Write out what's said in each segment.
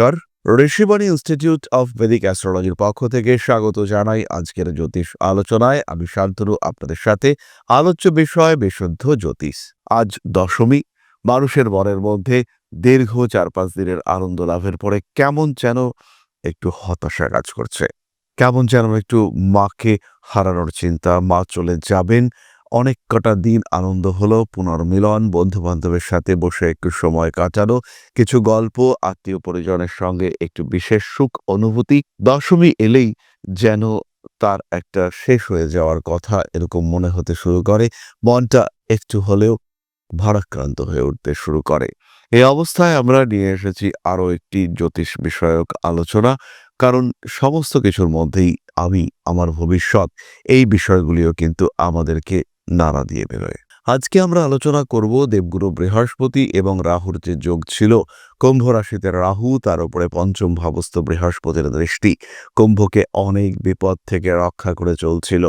নমস্কার। Rishibani institute of বেদিক অ্যাস্ট্রোলজির পক্ষ থেকে স্বাগত জানাই আজকের জ্যোতিষ আলোচনায়। আমি শান্তনু, আপনাদের সাথে আলোচ্য বিষয় বিশুদ্ধ জ্যোতিষ। আজ দশমী, মানুষের মনের মধ্যে দীর্ঘ চার পাঁচ দিনের আনন্দ লাভের পরে কেমন যেন একটু হতাশা কাজ করছে। কেমন যেন একটু মাকে হারানোর চিন্তা, মা চলে যাবেন অনেক কটা দিন আনন্দ হলো, পুনর্মিলন বন্ধু বান্ধবের সাথে বসে একটু সময় কাটানো, কিছু গল্প, আত্মীয় পরিজনের সঙ্গে একটু বিশেষ সুখ অনুভূতি, দশমী এলেই যেন তার একটা শেষ হয়ে যাওয়ার কথা এরকম মনে হতে শুরু করে, মনটা একটু হলেও ভারাক্রান্ত হয়ে উঠতে শুরু করে। এই অবস্থায় আমরা নিয়ে এসেছি আরও একটি জ্যোতিষ বিষয়ক আলোচনা, কারণ সমস্ত কিছুর মধ্যেই আমি, আমার ভবিষ্যৎ, এই বিষয়গুলিও কিন্তু আমাদেরকে নাড়া দিয়ে বেরোয়। আজকে আমরা আলোচনা করব দেবগুরু বৃহস্পতি এবং রাহুর যে যোগ ছিল, কুম্ভ রাশিতে রাহু তার উপরে পঞ্চম ভাবস্থ বৃহস্পতির দৃষ্টি। কুম্ভকে অনেক বিপদ থেকে রক্ষা করে চলছিল।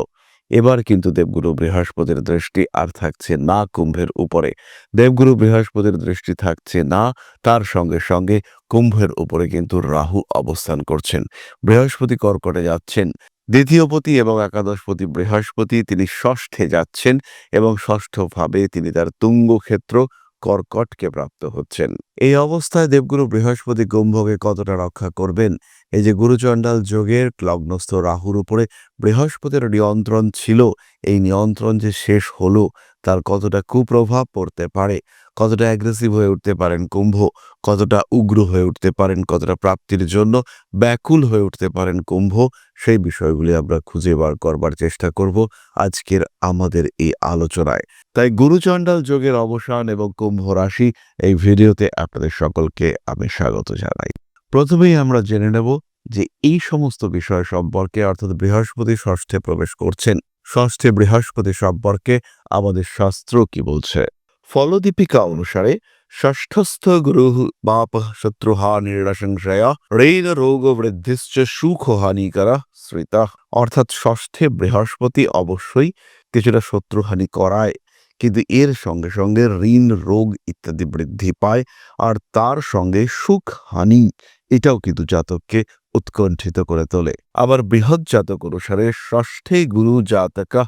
এবার কিন্তু দেবগুরু বৃহস্পতির দৃষ্টি আর থাকছে না কুম্ভের উপরে। দেবগুরু বৃহস্পতির দৃষ্টি থাকছে না, তার সঙ্গে সঙ্গে কুম্ভের উপরে কিন্তু রাহু অবস্থান করছেন। বৃহস্পতি কর্কটে যাচ্ছেন। দ্বিতীয়পতি এবং একাদশপতি বৃহস্পতি তিনি ষষ্ঠে যাচ্ছেন এবং ষষ্ঠভাবে তিনি তার তুঙ্গ ক্ষেত্র কর্কটকে প্রাপ্ত হচ্ছেন। এই অবস্থায় দেবগুরু বৃহস্পতি কুম্ভকে কতটা রক্ষা করবেন? এই যে গুরুচণ্ডাল যোগের লগ্নস্থ রাহুর উপরে বৃহস্পতির নিয়ন্ত্রণ ছিল, এই নিয়ন্ত্রণ যে শেষ হলো তার কতটা কুপ্রভাব পড়তে পারে, কতটা অ্যাগ্রেসিভ হয়ে উঠতে পারেন কুম্ভ, কতটা উগ্র হয়ে উঠতে পারেন, কতটা প্রাপ্তির জন্য ব্যাকুল হয়ে উঠতে পারেন কুম্ভ, সেই বিষয়গুলি আমরা খুঁজে বার করবার চেষ্টা করব আজকের আমাদের এই আলোচনায়। তাই গুরুচণ্ডাল যোগের অবসান এবং কুম্ভ রাশি এই ভিডিওতে আপনাদের সকলকে আমি স্বাগত জানাই। প্রথমেই আমরা জেনে নেব যে এই সমস্ত বিষয় সম্পর্কে অর্থাৎ বৃহস্পতি ষষ্ঠে প্রবেশ করছেন ষষ্ঠে বৃহস্পতি সম্পর্কে আমাদের শাস্ত্র কি বলছে? ফলদীপিকা অনুসারে ষষ্ঠস্থ গুরু বাপ শত্রুহা নির্ণসংশয়া রেন রোগ বৃদ্ধিশ্চ সুখ হানিকরা শ্রিতা। অর্থাৎ ষষ্ঠে বৃহস্পতি অবশ্যই কিছুটা শত্রুহানি করায়, কিন্তু এর সঙ্গে সঙ্গে ঋণ, রোগ ইত্যাদি বৃদ্ধি পায়, আর তার সঙ্গে সুখ হানি এটাও কিন্তু জাতককে উৎকণ্ঠিত করে তোলে। আবার বৃহৎ জাতক অনুসারে ষষ্ঠে গুরু জাতকা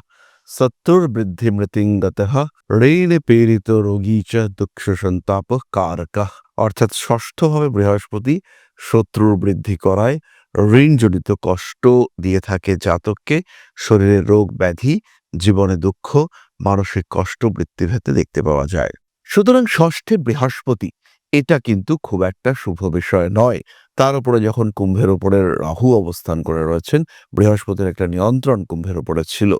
সত্তর বৃদ্ধি মৃতিঙ্গত ঋণ পীড়িত রোগী চ দুঃখ সন্তাপ কারক। অর্থাৎ ষষ্ঠভাবে বৃহস্পতি শত্রুর বৃদ্ধি করায় ঋণজনিত কষ্ট দিয়ে থাকে জাতককে। শরীরে রোগ ব্যাধি, জীবনে দুঃখ, মানসিক কষ্ট বৃত্তিভেতে দেখতে পাওয়া যায়। সুতরাং ষষ্ঠে বৃহস্পতি, এটা কিন্তু খুব একটা শুভ বিষয় নয়। তার উপরে যখন কুম্ভের উপরে রাহু অবস্থান করে রয়েছেন, বৃহস্পতির একটা নিয়ন্ত্রণ কুম্ভের উপরে ছিল।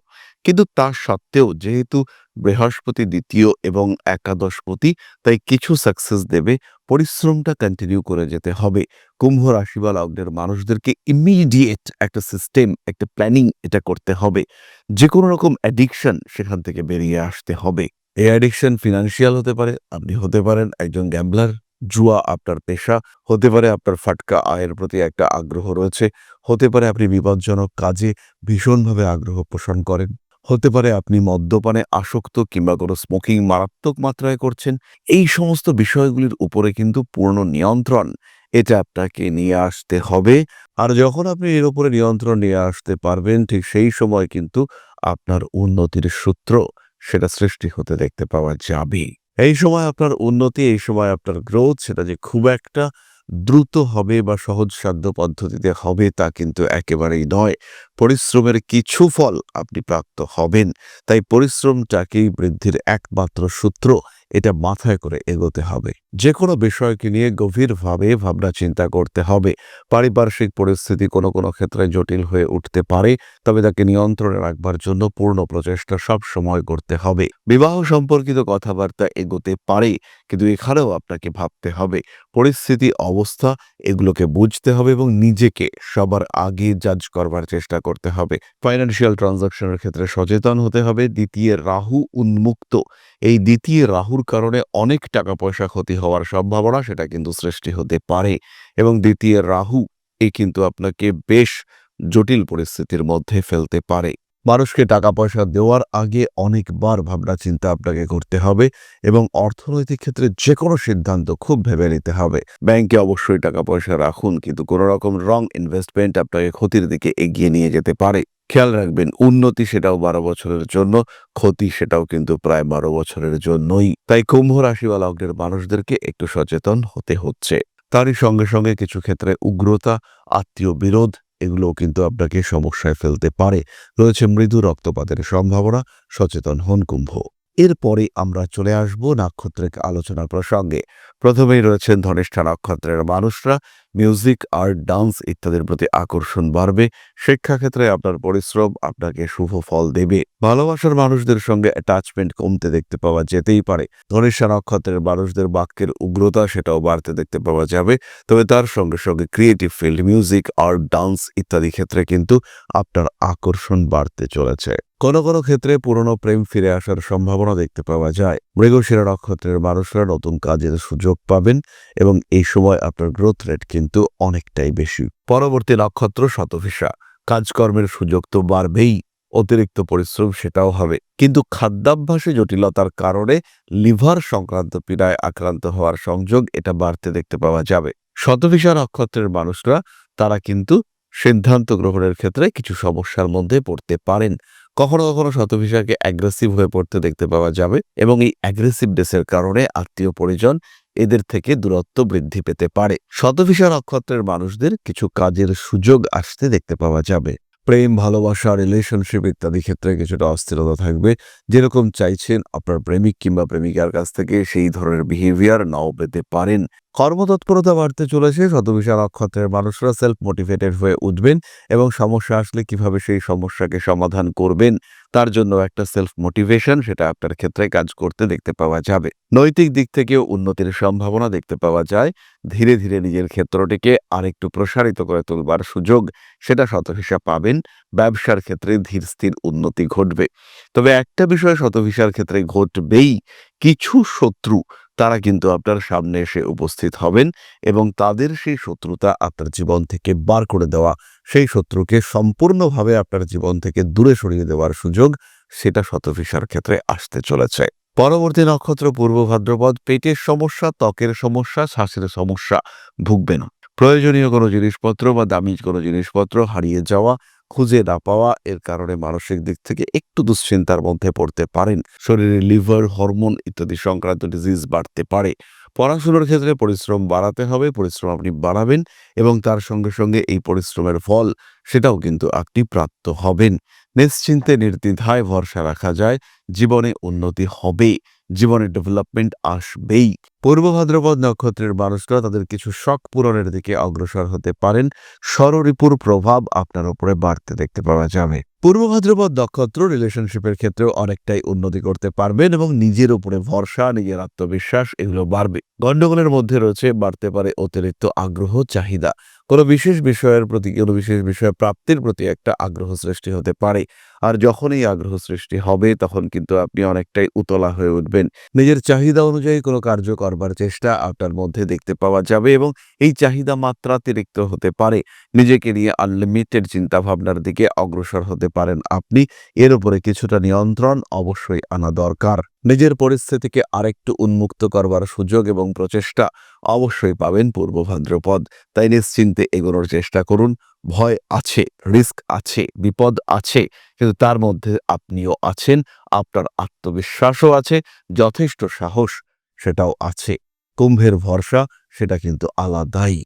কিন্তু তা সত্ত্বেও যেহেতু বৃহস্পতি দ্বিতীয় এবং একাদশপতি, তাই কিছু সাকসেস দেবে, পরিশ্রমটা কন্টিনিউ করে যেতে হবে। কুম্ভ রাশি বা লগ্নের মানুষদেরকে ইমিডিয়েট একটা সিস্টেম একটা প্ল্যানিং এটা করতে হবে। যে কোনো রকম অ্যাডিকশন সেখান থেকে বেরিয়ে আসতে হবে। এই অ্যাডিকশন ফিনান্সিয়াল হতে পারে, আপনি হতে পারেন একজন গ্যাম্বলার জুয়া আপনার পেশা, হতে পারে আপনার ফাটকা আয়ের প্রতি একটা আগ্রহ রয়েছে, হতে পারে আপনি বিপজ্জনক কাজে ভীষণভাবে আগ্রহ পোষণ করেন, হতে পারে আপনি মদ্যপানে আসক্ত কিংবা কোনো স্মোকিং মারাত্মক মাত্রায় করছেন, এই সমস্ত বিষয়গুলির উপরে কিন্তু পূর্ণ নিয়ন্ত্রণ, এটা আপনাকে নিয়ে আসতে হবে। আর যখন আপনি এর উপরে নিয়ন্ত্রণ নিয়ে আসতে পারবেন, ঠিক সেই সময় কিন্তু আপনার উন্নতির সূত্র সেটা সৃষ্টি হতে দেখতে পাওয়া যাবে এই সময় আপনার উন্নতি, এই সময় আপনার গ্রোথ সেটা যে খুব একটা দ্রুত হবে বা সহজসাধ্য পদ্ধতিতে হবে তা কিন্তু একেবারেই নয়। পরিশ্রমের কিছু ফল আপনি প্রাপ্ত হবেন। তাই পরিশ্রমটাকেই বৃদ্ধির একমাত্র সূত্র। এটা মাথায় করে এগোতে হবে। যে কোনো বিষয়কে নিয়ে গভীরভাবে ভাবনা চিন্তা করতে হবে। পারিপার্শ্বিক পরিস্থিতি কোনো কোনো ক্ষেত্রে জটিল হয়ে উঠতে পারে, তবে তাকে নিয়ন্ত্রণে রাখবার জন্য পূর্ণ প্রচেষ্টা সব সময় করতে হবে। বিবাহ সম্পর্কিত কথাবার্তা এগোতে পারে, কিন্তু এখানেও আপনাকে ভাবতে হবে। পরিস্থিতি, অবস্থা এগুলোকে বুঝতে হবে এবং নিজেকে সবার আগে জাজ করবার চেষ্টা করতে হবে। ফাইন্যান্সিয়াল ট্রানজাকশনের ক্ষেত্রে সচেতন হতে হবে। দ্বিতীয়, রাহু উন্মুক্ত। এই দ্বিতীয় রাহুর কারণে অনেক টাকা পয়সা ক্ষতি হওয়ার সম্ভাবনা সেটা কিন্তু সৃষ্টি হতে পারে। এবং দ্বিতীয়, রাহু, এ কিন্তু আপনাকে বেশ জটিল পরিস্থিতির মধ্যে ফেলতে পারে। মানুষকে টাকা পয়সা দেওয়ার আগে অনেকবার ভাবনা চিন্তা আপনাকে করতে হবে এবং অর্থনৈতিক ক্ষেত্রে যে কোনো সিদ্ধান্ত খুব ভেবে নিতে হবে। ব্যাংকে অবশ্যই টাকা পয়সা রাখুন, কিন্তু কোনো রকম রং ইনভেস্টমেন্ট আপনাকে ক্ষতির দিকে এগিয়ে নিয়ে যেতে পারে। খেয়াল রাখবেন, উন্নতি সেটাও বারো বছরের জন্য, ক্ষতি সেটাও কিন্তু প্রায় বারো বছরের জন্যই। তাই কুম্ভ রাশি বা লগ্নের মানুষদেরকে একটু সচেতন হতে হচ্ছে। তারই সঙ্গে সঙ্গে কিছু ক্ষেত্রে উগ্রতা, আত্মীয় বিরোধ, এগুলোও কিন্তু আপনাকে সমস্যায় ফেলতে পারে। রয়েছে মৃদু রক্তপাতের সম্ভাবনা, সচেতন হন কুম্ভ। এরপরে আমরা চলে আসব নাক্ষত্রিক আলোচনার প্রসঙ্গে। প্রথমেই রয়েছেন ধনিষ্ঠা নক্ষত্রের মানুষরা মিউজিক, আর্ট, ডান্স ইত্যাদির প্রতি আকর্ষণ বাড়বে। শিক্ষাক্ষেত্রে আপনার পরিশ্রম আপনাকে শুভ ফল দেবে। ভালোবাসার মানুষদের সঙ্গে অ্যাটাচমেন্ট কমতে দেখতে পাওয়া যেতেই পারে। ধনিষ্ঠা নক্ষত্রের মানুষদের বাক্যের উগ্রতা সেটাও বাড়তে দেখতে পাওয়া যাবে। তবে তার সঙ্গে সঙ্গে creative field music art dance ইত্যাদি ক্ষেত্রে কিন্তু আপনার আকর্ষণ বাড়তে চলেছে। কোনো কোনো ক্ষেত্রে পুরনো প্রেম ফিরে আসার সম্ভাবনা দেখতে পাওয়া যায়। মৃগশিরা নক্ষত্রের মানুষরা নতুন কাজের সুযোগ পাবেন এবং এই সময় আপনার গ্রোথ রেট কিন্তু অনেকটাই বেশি। পরবর্তী নক্ষত্র শতভিসা। কাজকর্মের সুযোগ তো বাড়বেই, অতিরিক্ত পরিশ্রম সেটাও হবে। কিন্তু খাদ্যাভ্যাসে জটিলতার কারণে লিভার সংক্রান্ত পীড়ায় আক্রান্ত হওয়ার সংযোগ এটা বাড়তে দেখতে পাওয়া যাবে। শতভিসা নক্ষত্রের মানুষরা, তারা কিন্তু সিদ্ধান্ত গ্রহণের ক্ষেত্রে কিছু সমস্যার মধ্যে পড়তে পারেন। কখনো কখনো শতভিসাকে অ্যাগ্রেসিভ হয়ে পড়তে দেখতে পাওয়া যাবে এবং এই অ্যাগ্রেসিভনেসের কারণে আত্মীয় পরিজন এদের থেকে দূরত্ব বৃদ্ধি পেতে পারে। শতভিসা নক্ষত্রের মানুষদের কিছু কাজের সুযোগ আসতে দেখতে পাওয়া যাবে। প্রেম, ভালোবাসা রিলেশনশিপ ইত্যাদি ক্ষেত্রে কিছুটা অস্থিরতা থাকবে। যেরকম চাইছেন আপনার প্রেমিক কিংবা প্রেমিকার কাছ থেকে সেই ধরনের বিহেভিয়ার নাও পেতে পারেন। কর্মতৎপরতা বাড়তে চলেছে শতভিসা নক্ষত্রের মানুষরা সেলফ মোটিভেটেড হয়ে উঠবেন এবং সমস্যা আসলে কীভাবে সেই সমস্যাকে সমাধান করবেন, তার জন্য একটা সেলফ মোটিভেশন সেটা আপনার ক্ষেত্রে কাজ করতে দেখতে পাওয়া যাবে। নৈতিক দিক থেকেও উন্নতির সম্ভাবনা দেখতে পাওয়া যায়। ধীরে ধীরে নিজের ক্ষেত্রটিকে আরেকটু প্রসারিত করে তুলবার সুযোগ সেটা শতভিসা পাবেন। ব্যবসার ক্ষেত্রে ধীর স্থির উন্নতি ঘটবে। তবে একটা বিষয় শতভিসার ক্ষেত্রে ঘটবেই, কিছু শত্রু তারা কিন্তু আপনার সামনে এসে উপস্থিত হবেন এবং তাদের সেই শত্রুতা আপনার জীবন থেকে বার করে দেওয়া, সেই শত্রুকে সম্পূর্ণভাবে আপনার জীবন থেকে দূরে সরিয়ে দেওয়ার সুযোগ সেটা শতভিসার ক্ষেত্রে আসতে চলেছে। পরবর্তী নক্ষত্র পূর্ব ভাদ্রপদ, পেটের সমস্যা, ত্বকের সমস্যা, শ্বাসের সমস্যা ভুগবে না প্রয়োজনীয় কোনো জিনিসপত্র বা দামি কোনো জিনিসপত্র হারিয়ে যাওয়া খুঁজে না পাওয়া, এর কারণে মানসিক দিক থেকে একটু দুশ্চিন্তার মধ্যে পড়তে পারেন। শরীরে লিভার, হরমোন ইত্যাদি সংক্রান্ত ডিজিজ বাড়তে পারে। পড়াশুনোর ক্ষেত্রে পরিশ্রম বাড়াতে হবে, পরিশ্রম আপনি বাড়াবেন এবং তার সঙ্গে সঙ্গে এই পরিশ্রমের ফল সেটাও কিন্তু আপনি প্রাপ্ত হবেন। নিশ্চিন্তে, নির্দ্বিধায় ভরসা রাখা যায়, জীবনে উন্নতি হবে জীবনে ডেভেলপমেন্ট আসবেই। পূর্ব ভাদ্রপদ নক্ষত্রের মানুষরা তাদের কিছু শখ পূরণের দিকে অগ্রসর হতে পারেন। সররিপুর প্রভাব আপনার উপরে বাড়তে দেখতে পাওয়া যাবে। পূর্ব ভাদ্রপদ নক্ষত্র রিলেশনশিপের ক্ষেত্রেও অনেকটাই উন্নতি করতে পারবেন এবং নিজের উপরে ভরসা, নিজের আত্মবিশ্বাস এগুলো বাড়বে। গণ্ডগোলের মধ্যে রয়েছে, বাড়তে পারে অতিরিক্ত আগ্রহ, চাহিদা। কোনো বিশেষ বিষয়ের প্রতি, কোনো বিশেষ বিষয় প্রাপ্তির প্রতি একটা আগ্রহ সৃষ্টি হতে পারে। আর যখন এই আগ্রহ সৃষ্টি হবে, তখন কিন্তু আপনি অনেকটাই উতলা হয়ে উঠবেন। নিজের চাহিদা অনুযায়ী কোনো কার্য করবার চেষ্টা আপনার মধ্যে দেখতে পাওয়া যাবে এবং এই চাহিদা মাত্রাতিরিক্ত হতে পারে। নিজেকে নিয়ে আনলিমিটেড চিন্তাভাবনার দিকে অগ্রসর হতে পারেন আপনি। এর উপরে কিছুটা নিয়ন্ত্রণ অবশ্যই আনা দরকার। নিজের পরিস্থিতিকে আরেকটু উন্মুক্ত করবার সুযোগ এবং প্রচেষ্টা অবশ্যই পাবেন পূর্ব ভাদ্রপদ। তাই নিশ্চিন্তে এগোনোর চেষ্টা করুন। ভয় আছে, রিস্ক আছে, বিপদ আছে, কিন্তু তার মধ্যে আপনিও আছেন, আপনার আত্মবিশ্বাসও আছে, যথেষ্ট সাহস সেটাও আছে। কুম্ভের ভরসা সেটা কিন্তু আলাদাই।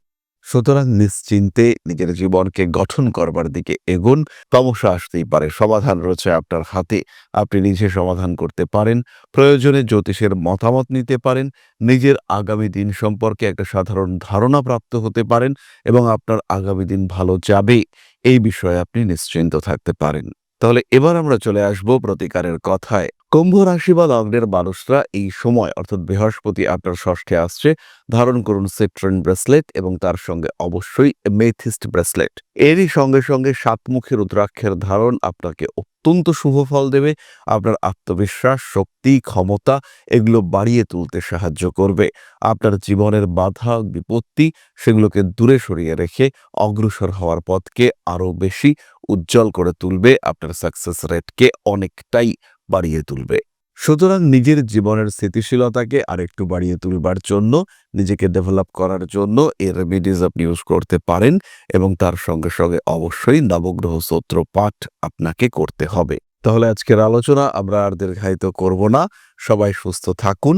সুতরাং নিশ্চিন্তে নিজের জীবনকে গঠন করবার দিকে এগুন। সমস্যা আসতেই পারে, সমাধান রয়েছে আপনার হাতে। আপনি নিজে সমাধান করতে পারেন, প্রয়োজনে জ্যোতিষের মতামত নিতে পারেন, নিজের আগামী দিন সম্পর্কে একটা সাধারণ ধারণা প্রাপ্ত হতে পারেন এবং আপনার আগামী দিন ভালো যাবে, এই বিষয়ে আপনি নিশ্চিন্ত থাকতে পারেন। তাহলে এবার আমরা চলে আসব প্রতিকারের কথায়। কুম্ভ রাশি বা লগ্নের মানুষরা এই সময়, অর্থাৎ বৃহস্পতি আপনার ষষ্ঠে আসছে, ধারণ করুন সিট্রেন ব্রেসলেট এবং তার সঙ্গে অবশ্যই মেথিস্ট ব্রেসলেট। এরই সঙ্গে সঙ্গে সাতমুখী রুদ্রাক্ষের ধারণ আপনাকে অত্যন্ত শুভ ফল দেবে, আপনার আত্মবিশ্বাস, শক্তি, ক্ষমতা এগুলো বাড়িয়ে তুলতে সাহায্য করবে। আপনার জীবনের বাধা, বিপত্তি সেগুলোকে দূরে সরিয়ে রেখে অগ্রসর হওয়ার পথকে আরও বেশি উজ্জ্বল করে তুলবে, আপনার সাকসেস রেটকে অনেকটাই বাড়িয়ে তুলবে। সুতরাং নিজের জীবনের স্থিতিশীলতাকে আরেকটু বাড়িয়ে তুলবার জন্য, নিজেকে ডেভেলপ করার জন্য এই রেমিডিজ আপনি ইউজ করতে পারেন এবং তার সঙ্গে সঙ্গে অবশ্যই নবগ্রহ স্তোত্র পাঠ আপনাকে করতে হবে। তাহলে আজকের আলোচনা আমরা আর দীর্ঘায়িত করব না। সবাই সুস্থ থাকুন,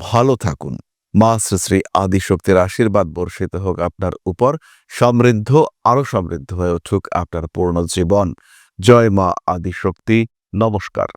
ভালো থাকুন। মা শ্রী শ্রী আদিশক্তির আশীর্বাদ বর্ষিত হোক আপনার উপর, সমৃদ্ধ, আরও সমৃদ্ধ হয়ে উঠুক আপনার পূর্ণ জীবন। জয় মা আদিশক্তি, নমস্কার।